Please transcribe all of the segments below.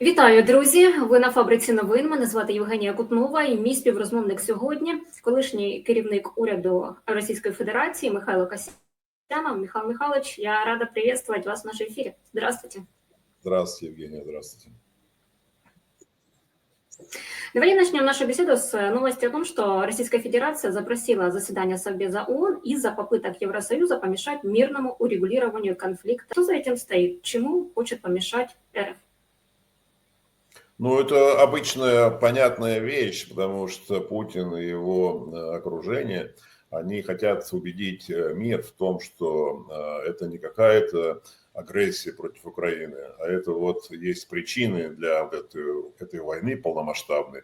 Вітаю, друзі! Ви на фабриці новин. Мене звати Євгенія Кутнова і мій співрозмовник сьогодні, колишній керівник уряду Російської Федерації Михайло Касьянов. Михайло Михайлович, я рада приветствовать вас в нашем эфире. Здравствуйте. Здравствуйте, Евгения, здравствуйте. Давайте начнем нашу беседу с новости о том, что Российская Федерация запросила заседание Совбеза ООН из-за попыток Евросоюза помешать мирному урегулированию конфликта. Что за этим стоит? Чему хочет помешать РФ? Ну, это обычная понятная вещь, потому что Путин и его э, окружение, они хотят убедить э, мир в том, что э, это не какая-то агрессия против Украины, а это вот есть причины для этой, этой войны полномасштабной,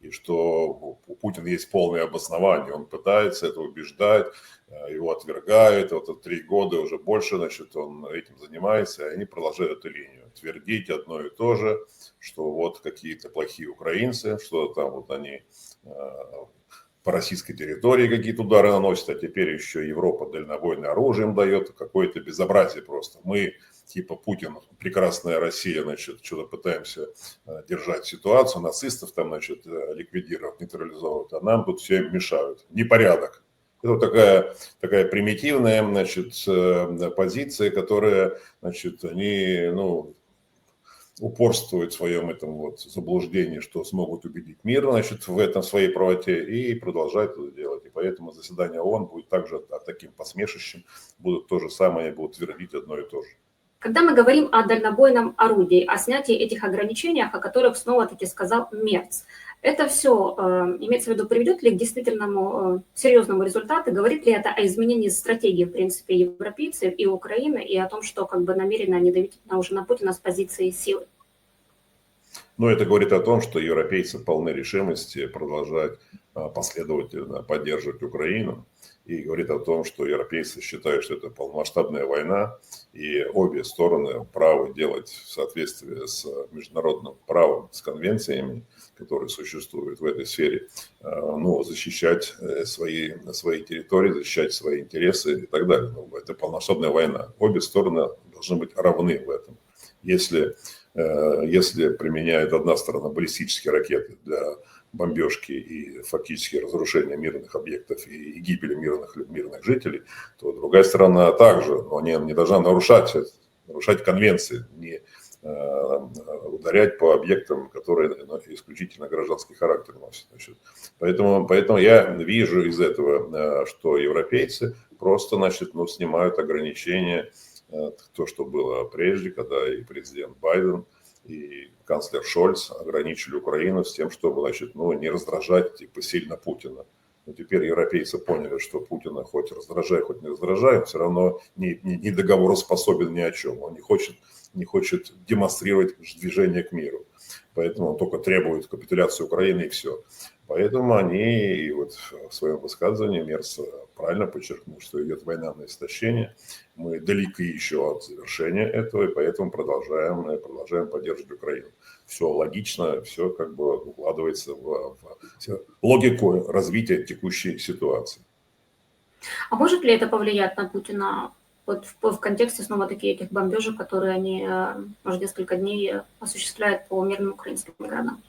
и что у Путина есть полное обоснование, он пытается это убеждать, его отвергают, вот три года уже больше, значит, он этим занимается, и они продолжают эту линию, твердить одно и то же, что вот какие-то плохие украинцы, что там вот они э, по российской территории какие-то удары наносят, а теперь еще Европа дальнобойное оружие им дает, какое-то безобразие просто. Мы, типа Путин, прекрасная Россия, значит, что-то пытаемся э, держать ситуацию, нацистов там, значит, э, ликвидировать, нейтрализовывать, а нам тут все мешают. Непорядок. Это вот такая, такая примитивная, значит, позиция, которая, значит, они, ну, упорствуют в своем этом вот заблуждении, что смогут убедить мир, значит, в этом своей правоте и продолжают это делать. И поэтому заседание ООН будет также таким посмешищем, будут то же самое, будут твердить одно и то же. Когда мы говорим о дальнобойном орудии, о снятии этих ограничений, о которых снова-таки сказал Мерц, это все, э, имеется в виду, приведет ли к действительному э, серьезному результату? Говорит ли это о изменении стратегии, в принципе, европейцев и Украины, и о том, что как бы намеренно они давить на, уже на Путина с позиции силы? Ну, это говорит о том, что европейцы полны решимости продолжать а, последовательно поддерживать Украину. И говорит о том, что европейцы считают, что это полномасштабная война, и обе стороны правы делать в соответствии с международным правом, с конвенциями, которые существуют в этой сфере, а, ну, защищать э, свои, свои территории, защищать свои интересы и так далее. Ну, это полномасштабная война. Обе стороны должны быть равны в этом. Если Э, если применяет одна сторона баллистические ракеты для бомбежки и фактически разрушения мирных объектов и, гибели мирных, мирных жителей, то другая сторона также, но они не должна нарушать, нарушать конвенции, не э, ударять по объектам, которые ну, исключительно гражданский характер носят. Значит. Поэтому, поэтому я вижу из этого, э, что европейцы просто значит, ну, снимают ограничения то, что было прежде, когда и президент Байден, и канцлер Шольц ограничили Украину с тем, чтобы, значит, ну, не раздражать типа сильно Путина. Но теперь европейцы поняли, что Путина хоть раздражай, хоть не раздражай, все равно не, не, не договороспособен ни о чем. Он не хочет, не хочет демонстрировать движение к миру. Поэтому он только требует капитуляции Украины и все. Поэтому они и вот в своем высказывании Мерс правильно подчеркнул, что идет война на истощение. Мы далеки еще от завершения этого, и поэтому продолжаем, продолжаем поддерживать Украину. Все логично, все как бы укладывается в, в логику развития текущей ситуации. А может ли это повлиять на Путина вот в, в контексте снова-таки этих бомбежек, которые они э, уже несколько дней осуществляют по мирным украинским городам?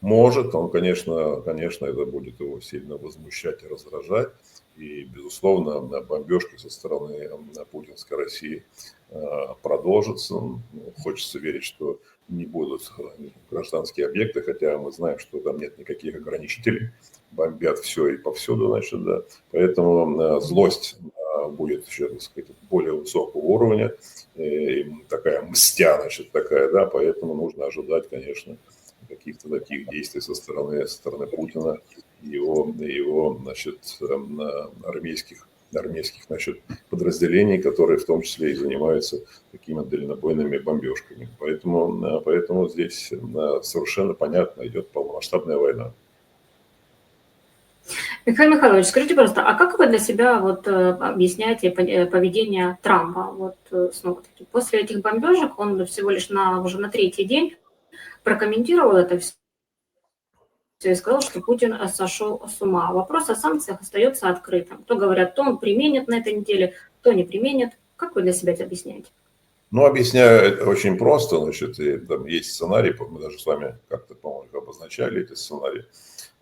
Может, он, конечно, конечно, это будет его сильно возмущать и раздражать. И, безусловно, бомбежки со стороны путинской России э, продолжатся. Ну, хочется верить, что не будут гражданские объекты, хотя мы знаем, что там нет никаких ограничителей. Бомбят все и повсюду, значит, да. Поэтому э, злость будет еще, так сказать, более высокого уровня, и такая мстя, значит, такая, да, поэтому нужно ожидать, конечно, каких-то таких действий со стороны, со стороны Путина и его, его значит, эм, армейских, армейских значит, подразделений, которые в том числе и занимаются такими дальнобойными бомбежками. Поэтому, э, поэтому здесь э, совершенно понятно идет полномасштабная война. Михаил Михайлович, скажите, пожалуйста, а как вы для себя вот э, объясняете поведение Трампа? Вот снова-таки после этих бомбежек он всего лишь на уже на третий день прокомментировал это все и сказал, что Путин э, сошел с ума. Вопрос о санкциях остается открытым. Кто говорят, то он применит на этой неделе, кто не применит. Как вы для себя это объясняете? Ну, объясняю очень просто, значит, и, там есть сценарий, мы даже с вами как-то, по-моему, обозначали эти сценарии.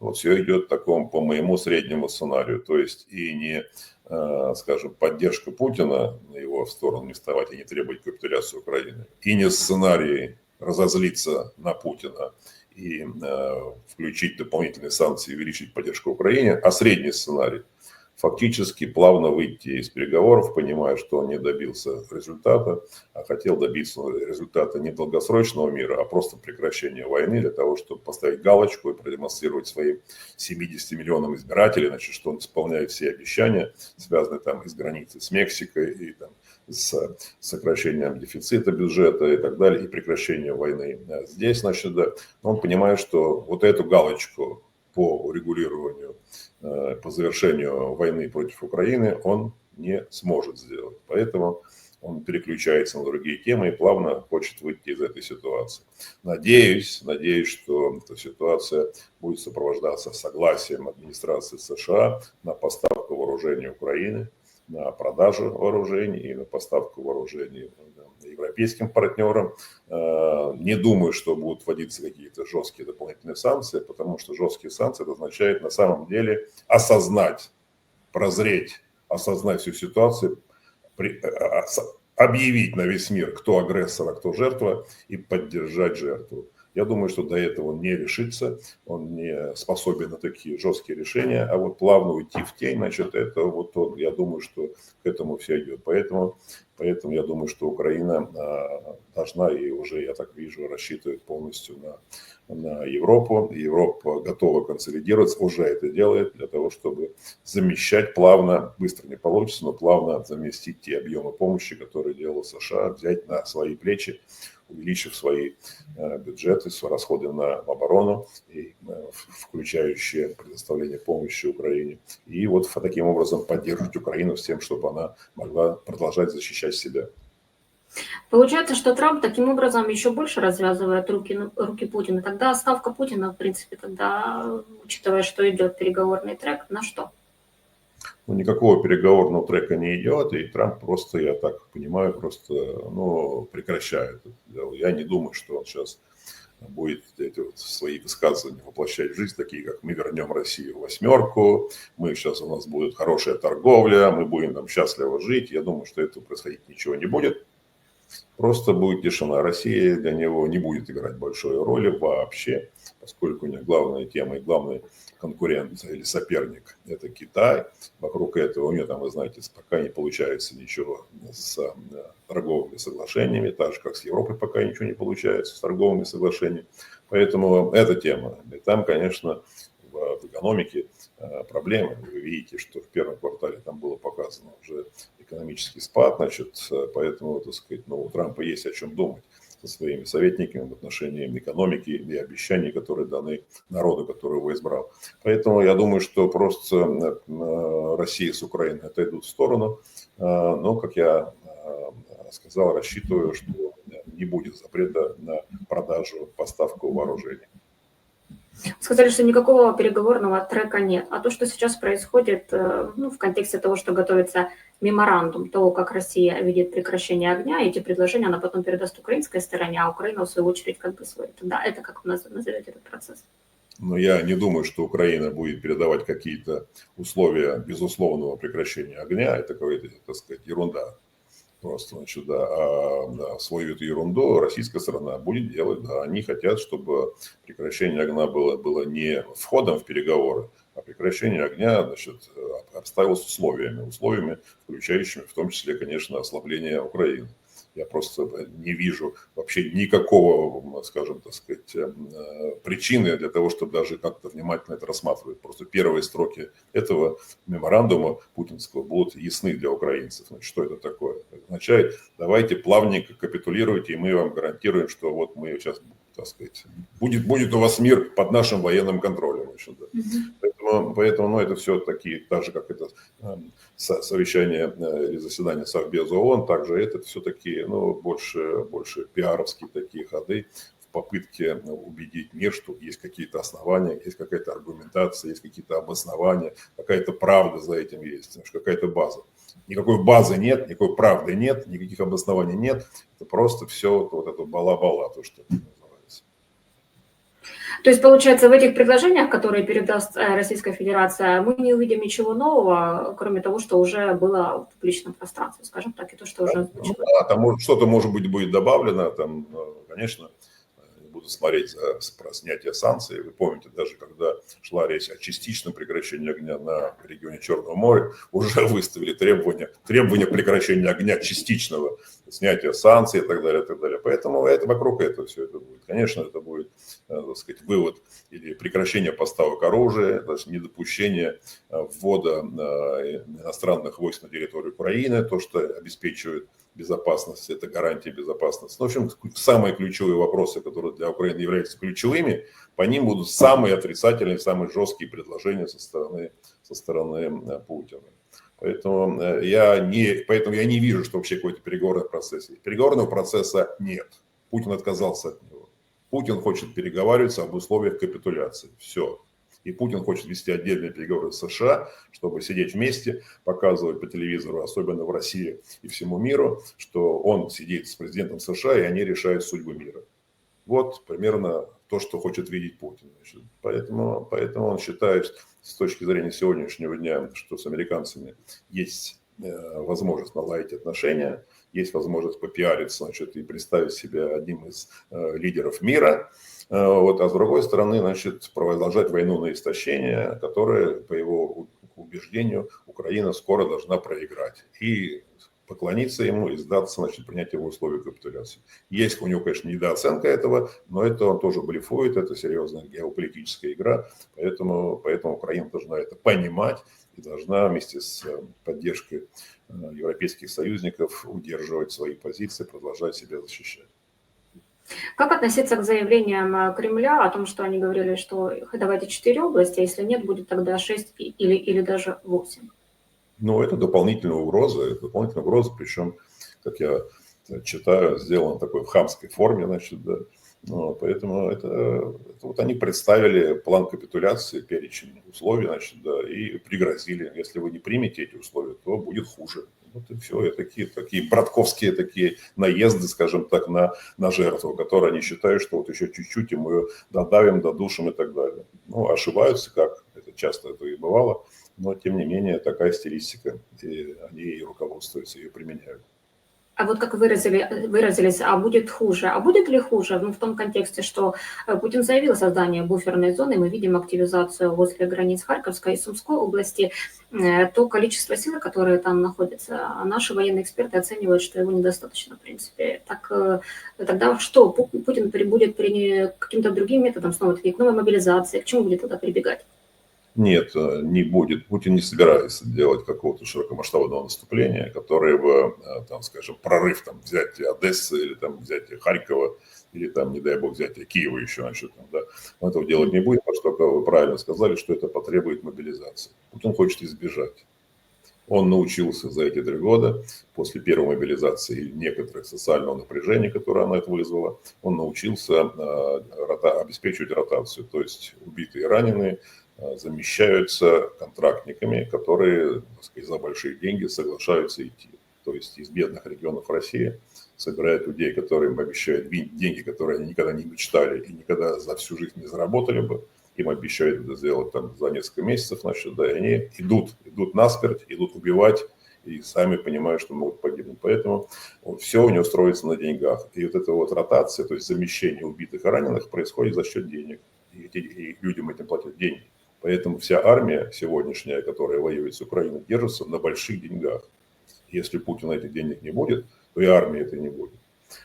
Вот все идет в таком, по моему среднему сценарию, то есть и не, э, скажем, поддержка Путина на его в сторону не вставать и не требовать капитуляции Украины, и не сценарий разозлиться на Путина и э, включить дополнительные санкции и увеличить поддержку Украине, а средний сценарий – фактически плавно выйти из переговоров, понимая, что он не добился результата, а хотел добиться результата не долгосрочного мира, а просто прекращения войны для того, чтобы поставить галочку и продемонстрировать своим 70 миллионам избирателей, значит, что он исполняет все обещания, связанные там и с границей с Мексикой, и там, с сокращением дефицита бюджета и так далее, и прекращением войны здесь, значит, да, он понимает, что вот эту галочку по урегулированию, э, по завершению войны против Украины он не сможет сделать. Поэтому он переключается на другие темы и плавно хочет выйти из этой ситуации. Надеюсь, надеюсь, что эта ситуация будет сопровождаться согласием администрации США на поставку вооружений Украины, на продажу вооружений и на поставку вооружений европейским партнерам. Э, не думаю, что будут вводиться какие-то жесткие дополнительные санкции, потому что жесткие санкции это означает на самом деле осознать, прозреть, осознать всю ситуацию, э, объявить на весь мир, кто агрессор, а кто жертва, и поддержать жертву. Я думаю, что до этого он не решится, он не способен на такие жесткие решения, а вот плавно уйти в тень, значит, это вот он, я думаю, что к этому все идет. Поэтому, поэтому я думаю, что Украина а, должна и уже, я так вижу, рассчитывает полностью на, на Европу. Европа готова консолидироваться, уже это делает для того, чтобы замещать плавно, быстро не получится, но плавно заместить те объемы помощи, которые делала США, взять на свои плечи увеличив свои э, бюджеты, свои расходы на оборону, и, э, включающие предоставление помощи Украине. И вот таким образом поддерживать Украину с тем, чтобы она могла продолжать защищать себя. Получается, что Трамп таким образом еще больше развязывает руки, руки Путина. Тогда ставка Путина, в принципе, тогда, учитывая, что идет переговорный трек, на что? Ну, никакого переговорного трека не идет, и Трамп просто, я так понимаю, просто ну, прекращает. Я не думаю, что он сейчас будет эти вот свои высказывания воплощать в жизнь, такие как мы вернем Россию в восьмерку, мы сейчас у нас будет хорошая торговля, мы будем там счастливо жить. Я думаю, что этого происходить ничего не будет. Просто будет тишина. Россия для него не будет играть большой роли вообще, поскольку у них главная тема и главный конкурент или соперник – это Китай. Вокруг этого у нее там, вы знаете, пока не получается ничего с э, торговыми соглашениями, так же, как с Европой пока ничего не получается с торговыми соглашениями. Поэтому эта тема. И там, конечно, в экономике проблемы. Вы видите, что в первом квартале там было показано уже экономический спад, значит, э, поэтому, так сказать, ну, у Трампа есть о чем думать со своими советниками в отношении экономики и обещаний, которые даны народу, который его избрал. Поэтому я думаю, что просто э, Россия с Украиной отойдут в сторону. Э, но, как я э, сказал, рассчитываю, что не будет запрета на продажу, поставку вооружений. Сказали, что никакого переговорного трека нет. А то, что сейчас происходит ну, в контексте того, что готовится меморандум того, как Россия видит прекращение огня, эти предложения она потом передаст украинской стороне, а Украина, в свою очередь, как бы свой. Да, это как вы назовете этот процесс? Но я не думаю, что Украина будет передавать какие-то условия безусловного прекращения огня. Это какая-то, так сказать, ерунда. Просто, значит, да, а да, свою эту ерунду российская сторона будет делать. Да, они хотят, чтобы прекращение огня было, было не входом в переговоры, а прекращение огня значит, обставилось условиями, условиями, включающими в том числе, конечно, ослабление Украины. Я просто не вижу вообще никакого, скажем, так сказать, э, причины для того, чтобы даже как-то внимательно это рассматривать. Просто первые строки этого меморандума путинского будут ясны для украинцев. Значит, что это такое? Это означает, давайте плавненько капитулируйте, и мы вам гарантируем, что вот мы сейчас так сказать, будет, будет у вас мир под нашим военным контролем. Значит, да. Поэтому, ну, это все такие, так же, как это э, совещание э, или заседание Совбеза ООН, также это все такие, ну, больше, больше пиаровские такие ходы в попытке убедить мир, что есть какие-то основания, есть какая-то аргументация, есть какие-то обоснования, какая-то правда за этим есть, какая-то база. Никакой базы нет, никакой правды нет, никаких обоснований нет. Это просто все вот это бала-бала, то, что то есть, получается, в этих предложениях, которые передаст э, Российская Федерация, мы не увидим ничего нового, кроме того, что уже было в публичном пространстве, скажем так, и то, что уже... Ну, да, там что-то, может быть, будет добавлено, там, э, конечно, буду смотреть про снятие санкций. Вы помните, даже когда шла речь о частичном прекращении огня на регионе Черного моря, уже выставили требования, требования прекращения огня частичного, снятия санкций и так далее, и так далее. Поэтому это вокруг этого все это будет. Конечно, это будет, э, так сказать, вывод или прекращение поставок оружия, даже недопущение э, ввода э, иностранных войск на территорию Украины, то, что обеспечивает безопасность, это гарантия безопасности. Ну, в общем, самые ключевые вопросы, которые для Украины являются ключевыми, по ним будут самые отрицательные, самые жесткие предложения со стороны, со стороны Путина. Поэтому э, я, не, поэтому я не вижу, что вообще какой-то переговорный процесс есть. Переговорного процесса нет. Путин отказался от него. Путин хочет переговариваться об условиях капитуляции. Все. И Путин хочет вести отдельные переговоры с США, чтобы сидеть вместе, показывать по телевизору, особенно в России и всему миру, что он сидит с президентом США, и они решают судьбу мира. Вот примерно то, что хочет видеть Путин. Значит. Поэтому, поэтому он считает, с точки зрения сегодняшнего дня, что с американцами есть э, возможность наладить отношения, есть возможность попиариться значит, и представить себя одним из э, лидеров мира – Э, вот, а с другой стороны, значит, продолжать войну на истощение, которое, по его убеждению, Украина скоро должна проиграть. И поклониться ему и сдаться, значит, принять его условия капитуляции. Есть у него, конечно, недооценка этого, но это он тоже блефует, это серьезная геополитическая игра, поэтому, поэтому Украина должна это понимать и должна вместе с э, поддержкой э, европейских союзников удерживать свои позиции, продолжать себя защищать. Как относиться к заявлениям э, Кремля о том, что они говорили, что давайте четыре области, а если нет, будет тогда шесть или, или даже восемь? Ну, это дополнительная угроза, это дополнительная угроза, причем, как я читаю, сделано такой в хамской форме, значит, да. Ну, поэтому это, это вот они представили план капитуляции, перечень условий, значит, да, и пригрозили, если вы не примете эти условия, то будет хуже. Вот и все, и такие, такие братковские такие наезды, скажем так, на, на жертву, которые они считают, что вот еще чуть-чуть и мы ее додавим, додушим и так далее. Ну, ошибаются, как это часто это и бывало, но тем не менее такая стилистика, и они и руководствуются, ее применяют. А вот как выразили, выразились, а будет хуже. А будет ли хуже? Ну, в том контексте, что э, Путин заявил о создании буферной зоны, мы видим активизацию возле границ Харьковской и Сумской области, э, то количество сил, которые там находятся, а наши военные эксперты оценивают, что его недостаточно, в принципе. Так э, тогда что? Путин будет при каким-то другим методом, снова-таки, к новой мобилизации, к чему будет тогда прибегать? Нет, э, не будет. Путин не собирается делать какого-то широкомасштабного наступления, которое бы, э, там, скажем, прорыв, там, взять Одессы или там взять Харькова, или там, не дай бог, взять Киева еще, значит, там, да. Он этого делать не будет, потому что, вы правильно сказали, что это потребует мобилизации. Путин хочет избежать. Он научился за эти три года, после первой мобилизации и некоторых социального напряжения, которое она это вызвала, он научился э, рота, обеспечивать ротацию, то есть убитые и раненые замещаются контрактниками, которые сказать, за большие деньги соглашаются идти. То есть из бедных регионов России собирают людей, которые им обещают деньги, которые они никогда не мечтали и никогда за всю жизнь не заработали бы. Им обещают это сделать там за несколько месяцев, значит, да, и они идут, идут насмерть, идут убивать, и сами понимают, что могут погибнуть. Поэтому все у него строится на деньгах. И вот эта вот ротация, то есть замещение убитых и раненых происходит за счет денег. И, и людям этим платят деньги. Поэтому вся армия сегодняшняя, которая воюет с Украиной, держится на больших деньгах. Если Путина этих денег не будет, то и армии это не будет.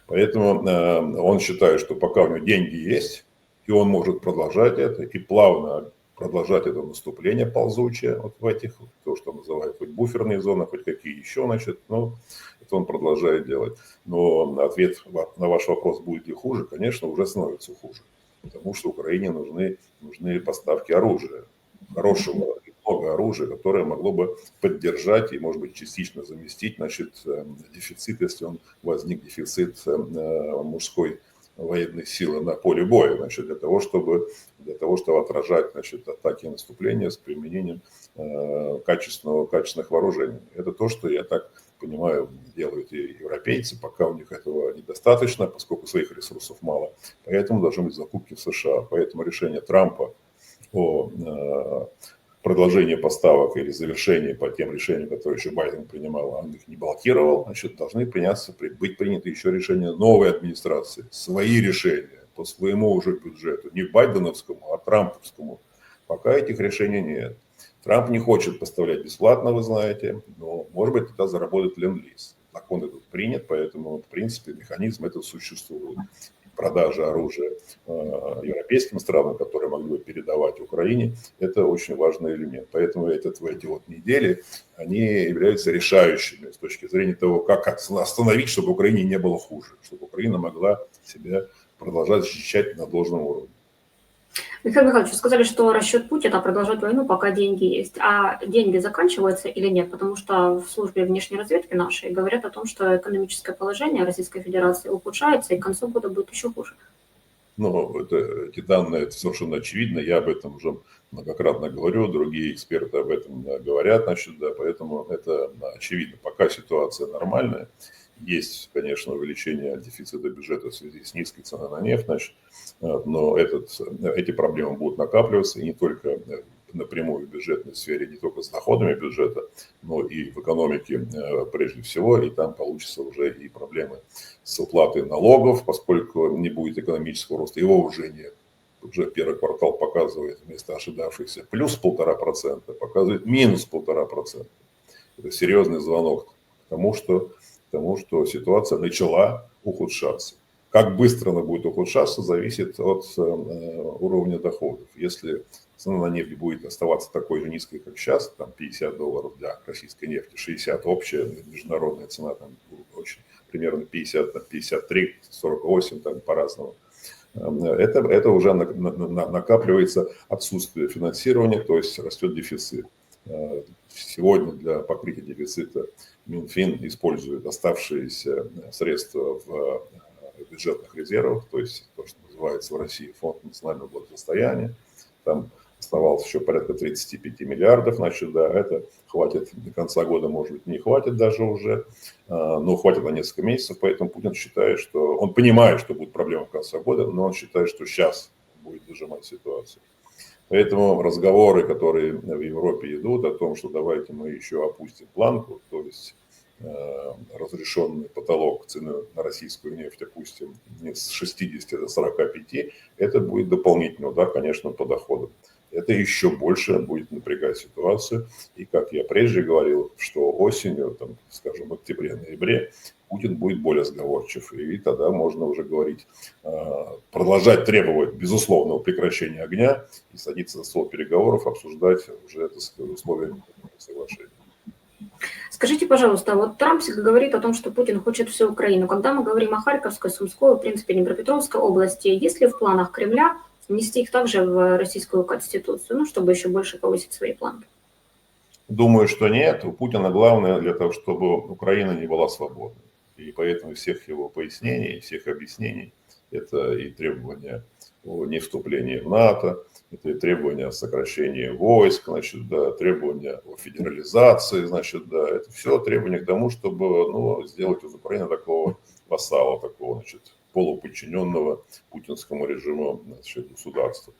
Поэтому э, он считает, что пока у него деньги есть, и он может продолжать это, и плавно продолжать это наступление ползучее вот в этих, то, что называют хоть буферные зоны, хоть какие еще, значит, ну, это он продолжает делать. Но ответ на ваш вопрос, будет ли хуже, конечно, уже становится хуже потому что Украине нужны, нужны поставки оружия, хорошего много оружия, которое могло бы поддержать и, может быть, частично заместить значит, э, дефицит, если он возник, дефицит э, мужской военные силы на поле боя, значит, для того, чтобы, для того, чтобы отражать значит, атаки и наступления с применением э, качественного, качественных вооружений. Это то, что я так понимаю, делают и европейцы, пока у них этого недостаточно, поскольку своих ресурсов мало. Поэтому должны быть закупки в США. Поэтому решение Трампа о э, продолжении поставок или завершении по тем решениям, которые еще Байден принимал, он их не блокировал, значит, должны приняться, быть приняты еще решения новой администрации, свои решения по своему уже бюджету, не байденовскому, а трамповскому. Пока этих решений нет. Трамп не хочет поставлять бесплатно, вы знаете, но, может быть, тогда заработает ленд-лиз. Закон этот принят, поэтому, в принципе, механизм этот существует. Продажа оружия э, европейским странам, которые могли бы передавать Украине, это очень важный элемент. Поэтому этот, эти вот недели они являются решающими с точки зрения того, как остановить, чтобы Украине не было хуже, чтобы Украина могла себя продолжать защищать на должном уровне. Михаил Михайлович, вы сказали, что расчет Путина продолжать войну, пока деньги есть. А деньги заканчиваются или нет? Потому что в службе внешней разведки нашей говорят о том, что экономическое положение Российской Федерации ухудшается, и к концу года будет еще хуже. Ну, это, эти данные, это совершенно очевидно. Я об этом уже многократно говорю, другие эксперты об этом говорят, значит, да, поэтому это очевидно. Пока ситуация нормальная, есть, конечно, увеличение дефицита бюджета в связи с низкой ценой на нефть, значит, но этот, эти проблемы будут накапливаться и не только э, напрямую в бюджетной сфере, не только с доходами бюджета, но и в экономике э, прежде всего, и там получится уже и проблемы с уплатой налогов, поскольку не будет экономического роста, его уже нет. Уже первый квартал показывает вместо ожидавшихся плюс полтора процента, показывает минус полтора процента. Это серьезный звонок к тому, что тому, что ситуация начала ухудшаться. Как быстро она будет ухудшаться, зависит от э, уровня доходов. Если цена на нефть будет оставаться такой же низкой, как сейчас, там 50 долларов для российской нефти, 60 общая международная цена, там очень примерно 50, там 53, 48, там по-разному. Э, это, это уже накапливается отсутствие финансирования, то есть растет дефицит. Э, сегодня для покрытия дефицита Минфин использует оставшиеся средства в э, бюджетных резервах, то есть то, что называется в России фонд национального благосостояния. Там оставалось еще порядка 35 миллиардов, значит, да, это хватит до конца года, может быть, не хватит даже уже, э, но хватит на несколько месяцев, поэтому Путин считает, что он понимает, что будет проблема в конце года, но он считает, что сейчас будет дожимать ситуацию. Поэтому разговоры, которые в Европе идут о том, что давайте мы еще опустим планку, то есть э, разрешенный потолок цены на российскую нефть опустим не с 60 до 45, это будет дополнительный удар, конечно, по доходам. Это еще больше будет напрягать ситуацию. И, как я прежде говорил, что осенью, там, скажем, в октябре-ноябре Путин будет более сговорчив, и тогда можно уже говорить, э, продолжать требовать безусловного прекращения огня и садиться за стол переговоров, обсуждать уже это условия соглашения. Скажите, пожалуйста, вот Трамп всегда говорит о том, что Путин хочет всю Украину. Когда мы говорим о Харьковской, Сумской, в принципе, Днепропетровской области, есть ли в планах Кремля внести их также в российскую конституцию, ну, чтобы еще больше повысить свои планы? Думаю, что нет. У Путина главное для того, чтобы Украина не была свободной. И поэтому всех его пояснений, всех объяснений, это и требования о невступлении в НАТО, это и требования о сокращении войск, значит, да, требования о федерализации, значит, да, это все требования к тому, чтобы ну, сделать из Украины такого вассала, такого, значит, полуподчиненного путинскому режиму значит, государства.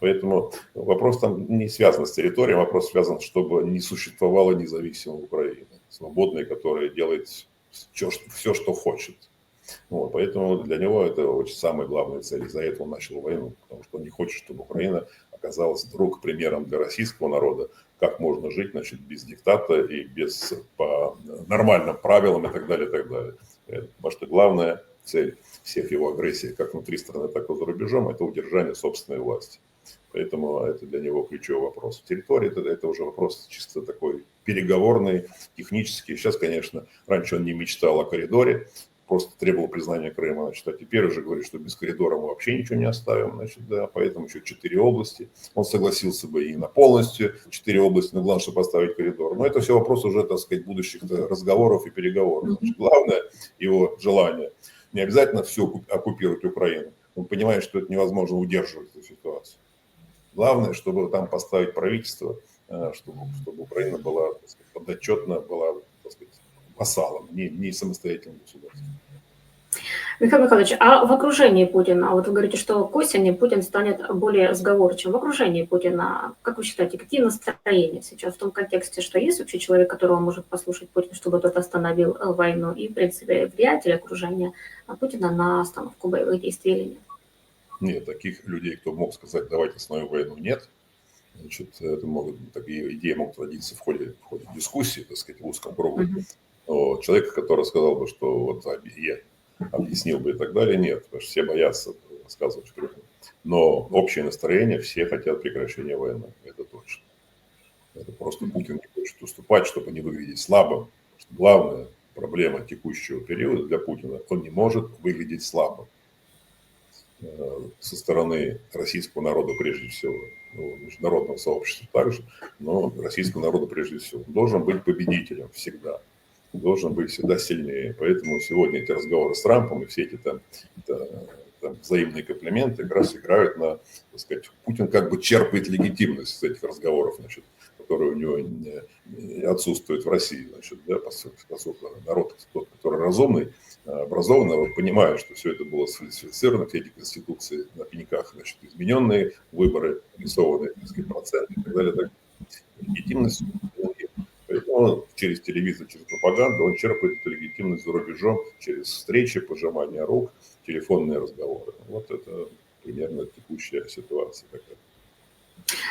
Поэтому вопрос там не связан с территорией, вопрос связан, чтобы не существовало независимой Украины, свободной, которая делает все, все что хочет. Вот, поэтому для него это очень самая главная цель. Из-за этого он начал войну, потому что он не хочет, чтобы Украина оказалась вдруг примером для российского народа, как можно жить значит, без диктата и без по нормальным правилам и так далее, и так далее. Потому что главная цель всех его агрессий, как внутри страны, так и за рубежом, это удержание собственной власти. Поэтому это для него ключевой вопрос. Территория это, это уже вопрос чисто такой переговорный, технический. Сейчас, конечно, раньше он не мечтал о коридоре, просто требовал признания Крыма, значит, а теперь уже говорит, что без коридора мы вообще ничего не оставим, значит, да, поэтому еще четыре области. Он согласился бы и на полностью четыре области, но главное, чтобы поставить коридор. Но это все вопрос уже, так сказать, будущих разговоров и переговоров. Значит, главное его желание Не обязательно все оккупировать Украину. Он понимает, что это невозможно удерживать эту ситуацию. Главное, чтобы там поставить правительство, э, чтобы, чтобы Украина была сказать, подотчетна, была так сказать, вассалом, не, не самостоятельным государством. Михаил Михайлович, а в окружении Путина, вот вы говорите, что к осени Путин станет более сговорчивым. В окружении Путина, как вы считаете, какие настроения сейчас в том контексте, что есть вообще человек, которого может послушать Путин, чтобы тот остановил э, войну, и, в принципе, влияет ли окружение Путина на остановку боевых действий или нет? Нет, таких людей, кто мог сказать, давайте остановим войну, нет. Значит, это могут, такие идеи могут родиться в ходе, в ходе дискуссии, так сказать, в узком кругу. Uh-huh. Человека, который сказал бы, что вот я объяснил бы и так далее, нет, потому что все боятся рассказывать вперед. Но общее настроение, все хотят прекращения войны, это точно. Это просто Путин не хочет уступать, чтобы не выглядеть слабым. Главная проблема текущего периода для Путина, он не может выглядеть слабым э, со стороны российского народа прежде всего, ну, международного сообщества также, но российского народа прежде всего. Он должен быть победителем всегда должен быть всегда сильнее. Поэтому сегодня эти разговоры с Трампом и все эти там, там взаимные комплименты как раз играют на, так сказать, Путин как бы черпает легитимность с этих разговоров, значит, которые у него не, отсутствуют в России, значит, да, поскольку народ, тот, который разумный, образованный, понимает, что все это было сфальсифицировано, все эти конституции на пеньках, значит, измененные, выборы, сказать, проценты и так далее. Так. Легитимность он через телевизор, через пропаганду, он черпает эту легитимность за рубежом через встречи, пожимание рук, телефонные разговоры. Вот это примерно текущая ситуация такая.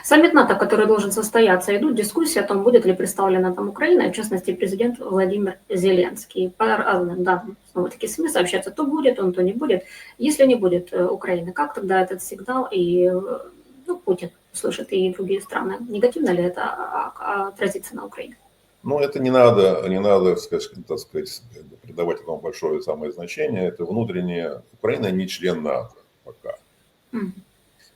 Саммит НАТО, который должен состояться, идут дискуссии о том, будет ли представлена там Украина, и в частности президент Владимир Зеленский. По разным данным, снова таки СМИ сообщаются, то будет он, то не будет. Если не будет э, Украины, как тогда этот сигнал и э, ну, Путин слышит и другие страны? Негативно ли это а, а, отразится на Украине? Но это не надо, не надо, так сказать, придавать этому большое самое значение. Это внутреннее, Украина не член НАТО пока. Mm.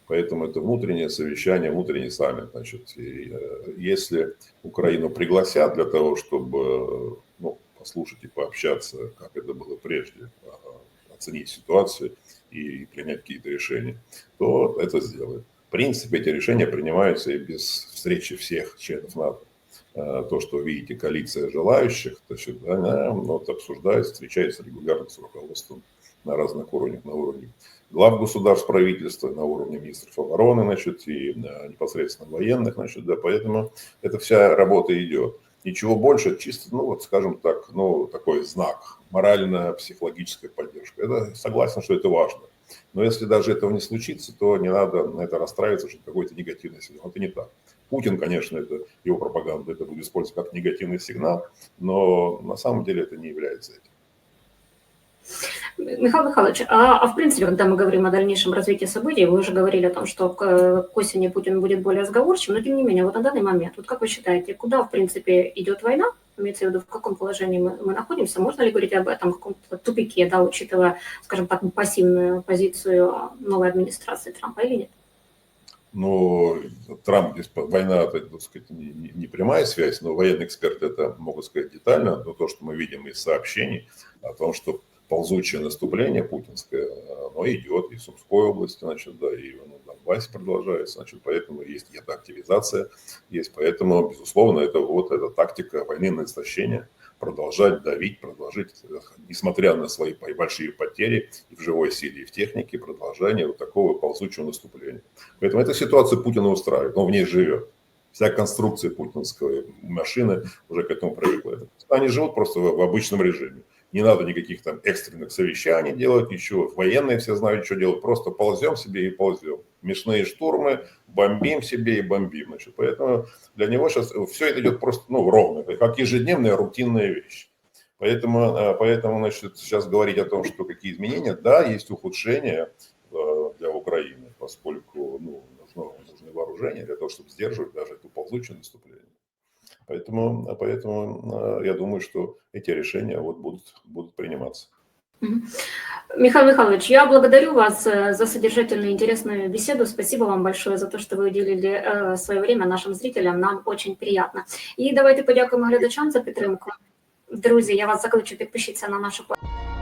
Поэтому это внутреннее совещание, внутренний саммит. Значит, и, э, если Украину пригласят для того, чтобы ну, послушать и пообщаться, как это было прежде, а, оценить ситуацию и принять какие-то решения, то это сделают. В принципе, эти решения принимаются и без встречи всех членов НАТО. Э, то, что видите, коалиция желающих, значит, она вот, обсуждается, встречается регулярно с руководством на разных уровнях, на уровне глав государств, правительства, на уровне министров обороны, значит, и непосредственно военных, значит, да, поэтому эта вся работа идет. Ничего больше, чисто, ну вот, скажем так, ну, такой знак, морально-психологическая поддержка. Это согласен, что это важно. Но если даже этого не случится, то не надо на это расстраиваться, что какой-то негативный сигнал. Это не так. Путин, конечно, это его пропаганда, это будет использоваться как негативный сигнал, но на самом деле это не является этим. Михаил Михайлович, а, а в принципе, когда мы говорим о дальнейшем развитии событий, вы уже говорили о том, что к, к осени Путин будет более сговорчивым, но тем не менее, вот на данный момент, вот как вы считаете, куда в принципе идет война, имеется в виду, в каком положении мы, мы находимся, можно ли говорить об этом, каком-то тупике, да, учитывая, скажем так, пассивную позицию новой администрации Трампа или нет? Но Трамп, война, это, так сказать, не, не, прямая связь, но военные эксперты это могут сказать детально, но то, что мы видим из сообщений о том, что ползучее наступление путинское, оно идет и в Сумской области, значит, да, и на Донбассе продолжается, значит, поэтому есть эта активизация, есть, поэтому, безусловно, это вот эта тактика войны на истощение – продолжать давить, продолжать, несмотря на свои большие потери и в живой силе, и в технике, продолжение вот такого ползучего наступления. Поэтому эта ситуация Путина устраивает, он в ней живет. Вся конструкция путинской машины уже к этому привыкла. Они живут просто в обычном режиме не надо никаких там экстренных совещаний делать, ничего. Военные все знают, что делать. Просто ползем себе и ползем. Мясные штурмы, бомбим себе и бомбим. Значит. Поэтому для него сейчас все это идет просто ну, ровно, как ежедневная рутинная вещь. Поэтому, а, поэтому значит, сейчас говорить о том, что какие изменения, да, есть ухудшения а, для Украины, поскольку ну, нужно, нужны вооружения для того, чтобы сдерживать даже это ползучее наступление. Поэтому, поэтому я думаю, что эти решения вот будут, будут приниматься. Михаил Михайлович, я благодарю вас э, за содержательную и интересную беседу. Спасибо вам большое за то, что вы уделили э, свое время нашим зрителям. Нам очень приятно. І давайте подякуємо глядачам за підтримку. Друзі, я вас закличу підпишіться на нашу платформу.